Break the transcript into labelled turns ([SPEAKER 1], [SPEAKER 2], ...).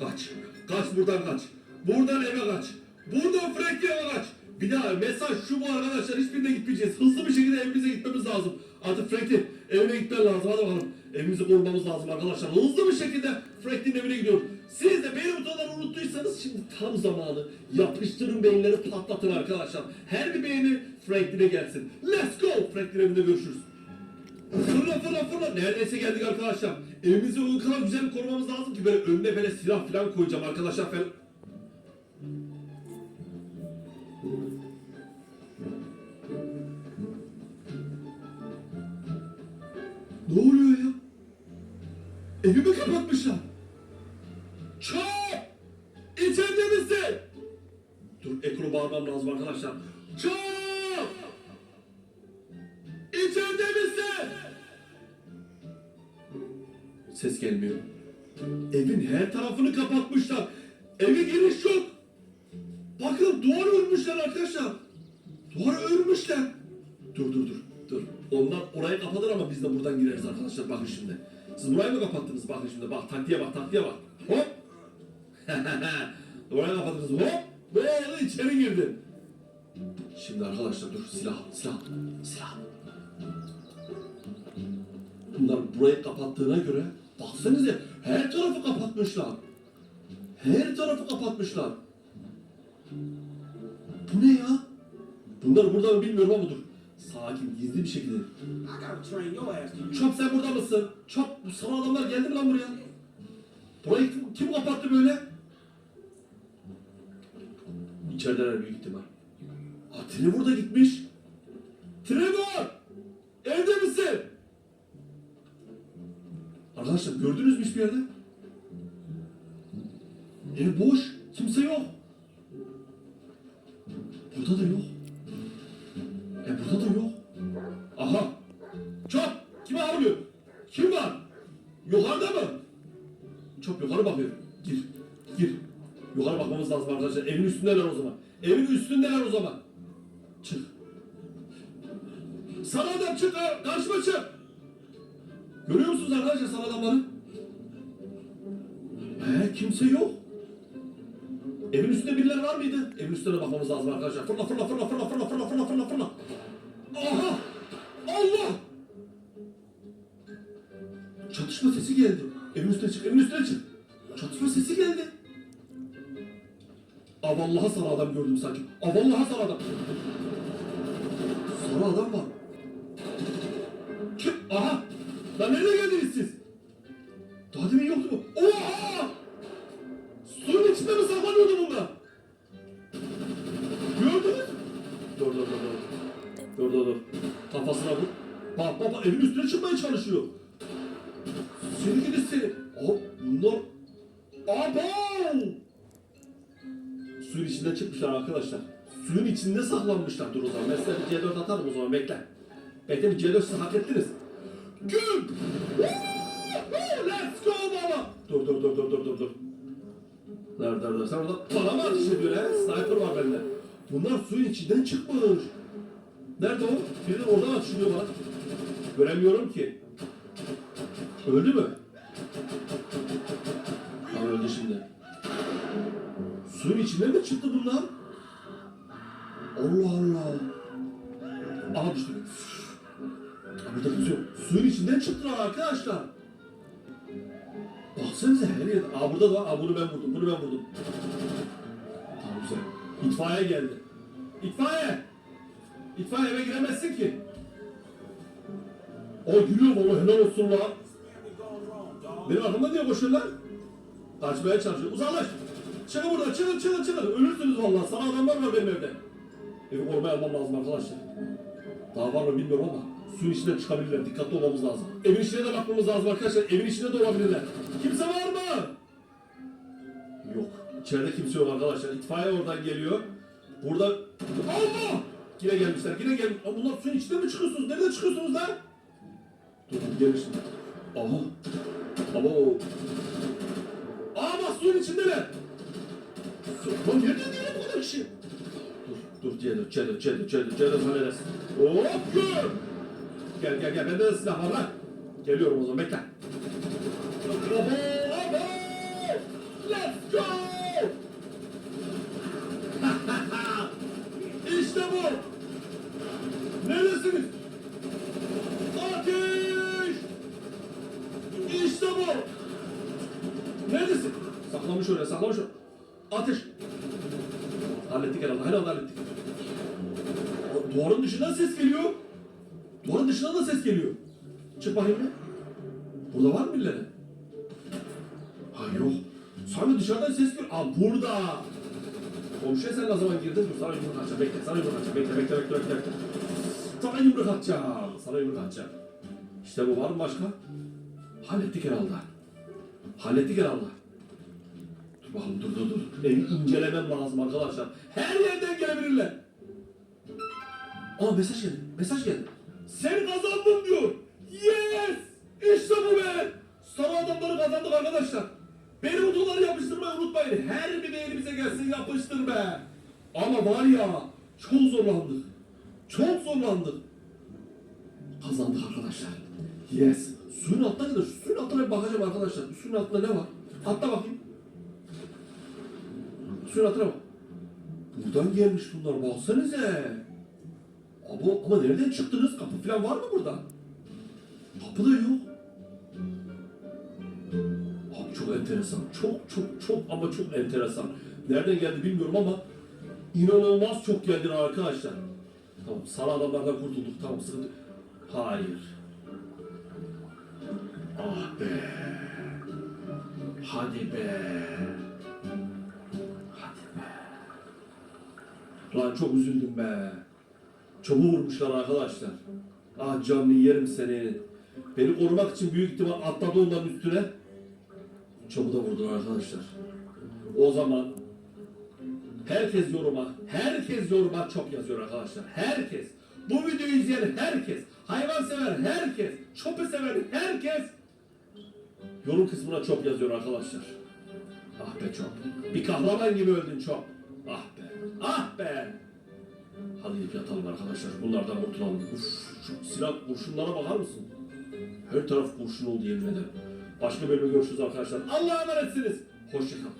[SPEAKER 1] Kaç. Kaç buradan kaç. Buradan eve kaç. Buradan eve kaç. Bir daha mesaj şu bu arkadaşlar hiçbirine gitmeyeceğiz. Hızlı bir şekilde evimize gitmemiz lazım. Artık Frank'in evine gitmen lazım. Hadi bakalım. Evimizi korumamız lazım arkadaşlar. Hızlı bir şekilde Frank'in evine gidiyoruz. Siz de benim butonları unuttuysanız şimdi tam zamanı. Yapıştırın beyinleri patlatın arkadaşlar. Her bir beğeni Franklin'e gelsin. Let's go. Franklin evinde görüşürüz. Fırla fırla fırla. Neredeyse geldik arkadaşlar. Evimizi o kadar güzel korumamız lazım ki böyle önüne böyle silah falan koyacağım arkadaşlar falan. Ne oluyor ya? Evimi kapatmışlar. Çap! İçeride misin? Dur ekranı bağlamam lazım arkadaşlar. Çap! Ses gelmiyor. Evin her tarafını kapatmışlar. Eve giriş yok. Bakın duvar örmüşler arkadaşlar. Duvar örmüşler. Dur dur dur. Dur. Onlar orayı kapatır ama biz de buradan gireriz arkadaşlar. Bakın şimdi. Siz burayı mı kapattınız? Bakın şimdi. Bak taktiğe bak taktiğe bak. Hop. Orayı kapattınız. Hop. Böyle içeri girdin. Şimdi arkadaşlar dur silah silah silah. Bunlar burayı kapattığına göre baksanıza her tarafı kapatmışlar. Her tarafı kapatmışlar. Bu ne ya? Bunlar burada mı bilmiyorum ama dur. Sakin, gizli bir şekilde. Çop sen burada mısın? Çop, bu sana adamlar geldi mi lan buraya? Burayı kim, kim kapattı böyle? İçerideler büyük ihtimal. Ha Trevor da gitmiş. Arkadaşlar gördünüz mü hiçbir yerde? Ev boş. Kimse yok. Burada da yok. E burada da yok. Aha. Çop. Kime ağlıyor? Kim var? Yukarıda mı? Çop yukarı bakıyor. Gir. Gir. Yukarı bakmamız lazım arkadaşlar. Evin üstündeler o zaman. Evin üstündeler o zaman. Çık. Sana adam çık. Karşıma çık. Görüyor musunuz arkadaşlar sana adamları? He kimse yok. Evin üstünde birileri var mıydı? Evin üstüne bakmamız lazım arkadaşlar. Fırla fırla fırla fırla fırla fırla fırla fırla fırla. Aha! Allah! Çatışma sesi geldi. Evin üstüne çık, evin üstüne çık. Çatışma sesi geldi. Aa vallahi sarı adam gördüm sanki. Aa vallahi sarı adam. Sarı adam var. Lan nereye geldiniz siz? Daha demin yoktu mu? Oha! Suyun içinde mi saklanıyordu bunlar? Gördünüz? Dur dur dur dur. Dur dur dur. Kafasına vur. Bak bak bak evin üstüne çıkmaya çalışıyor. Seni gidi seni. Aa bunlar... Abo! Suyun içinden çıkmışlar arkadaşlar. Suyun içinde saklanmışlar. Dur o zaman. Ben bir C4 atarım o zaman. Bekle. Bekle bir C4 siz hak ettiniz. Gül! Let's go baba! Dur dur dur dur dur dur dur. Nerede nerede? Sen orada bana mı ateş ediyorsun he? Sniper var bende. Bunlar suyun içinden çıkmış. Nerede o? Biri oradan atışlıyor bana. Göremiyorum ki. Öldü mü? Ha öldü şimdi. Suyun içinden mi çıktı bunlar? Allah Allah. İçinden çıktılar arkadaşlar. Baksanıza her yerde. Aa burada da. Aa bunu ben vurdum. Bunu ben vurdum. Tamam güzel. İtfaiye geldi. İtfaiye! İtfaiye eve giremezsin ki. O gülüyor valla helal olsun
[SPEAKER 2] dog?
[SPEAKER 1] Benim arkamda niye koşuyorlar? Kaçmaya çalışıyor. Uzaklaş. Çıkın buradan. Çıkın çıkın çıkın. Ölürsünüz valla. Sana adamlar var benim evde. Evi korumaya almam lazım arkadaşlar. Daha var mı bilmiyorum ama suyun içinden çıkabilirler. Dikkatli olmamız lazım. Evin içine de bakmamız lazım arkadaşlar. Evin içinde de olabilirler. Kimse var mı? Yok. İçeride kimse yok arkadaşlar. İtfaiye oradan geliyor. Burada... Allah! Yine gelmişler. Yine gelmiş. Aa, bunlar suyun içinden mi çıkıyorsunuz? Nereden çıkıyorsunuz lan? Dur gelmiş. Aha. Abo. Aa bak suyun içindeler. Su- Lan nereden geliyor bu kadar kişi? Dur dur Cedar Cedar Cedar Cedar Cedar hallederiz. Hop gör. Gel gel gel bende de silah var lan. Geliyorum o zaman bekle. Bravo bravo. Let's go. işte bu. Neresiniz? Ateş. İşte bu. Neredesin? Saklamış öyle saklamış öyle. Ateş. Hallettik herhalde. Herhalde hallettik. Duvarın dışından ses geliyor. Duvarın dışından da ses geliyor. Çık bakayım. Burada var mı birileri? Ha yok. Sanki dışarıdan ses geliyor. Aa burada. Komşuya sen ne zaman girdin? Dur sana yumruk atacağım. Bekle sana yumruk atacağım. Bekle bekle bekle bekle. bekle. Sana yumruk atacağım. Sana yumruk atacağım. İşte bu var mı başka? Hallettik herhalde. Hallettik herhalde. Dur bakalım dur dur dur. Evi incelemem lazım arkadaşlar. Her yerden gelebilirler. Aa mesaj geldi. Mesaj geldi. Sen kazandın diyor. Yes! İşte bu be. Sana adamları kazandık arkadaşlar. Beni butonları yapıştırmayı unutmayın. Her bir elimize gelsin yapıştır be. Ama var ya çok zorlandık. Çok zorlandık. Kazandık arkadaşlar. Yes. Suyun altına gidiyor. Suyun altına bir bakacağım arkadaşlar. Suyun altında ne var? Atla bakayım. Suyun altına bak. Buradan gelmiş bunlar. Baksanıza. Abi, ama nereden çıktınız? Kapı falan var mı burada? Kapı da yok. Abi çok enteresan. Çok çok çok ama çok enteresan. Nereden geldi bilmiyorum ama inanılmaz çok geldiler arkadaşlar. Tamam sarı adamlardan kurtulduk. Tamam sıkıntı. Hayır. Ah be. Hadi be. Hadi be. Lan çok üzüldüm be. Çobu vurmuşlar arkadaşlar. Ah canlı yerim seni. Beni korumak için büyük ihtimal atladı onların üstüne. Çobu da vurdular arkadaşlar. O zaman herkes yoruma, herkes yoruma çok yazıyor arkadaşlar. Herkes. Bu videoyu izleyen herkes, hayvan sever herkes, çopu sever herkes yorum kısmına çok yazıyor arkadaşlar. Ah be çok. Bir kahraman gibi öldün çok. Ah be. Ah be. Hadi yatalım arkadaşlar. Bunlardan kurtulalım. Uf, şu silah kurşunlara bakar mısın? Her taraf kurşun oldu yemin ederim. Başka bölümde görüşürüz arkadaşlar. Allah'a emanetsiniz. Hoşçakalın.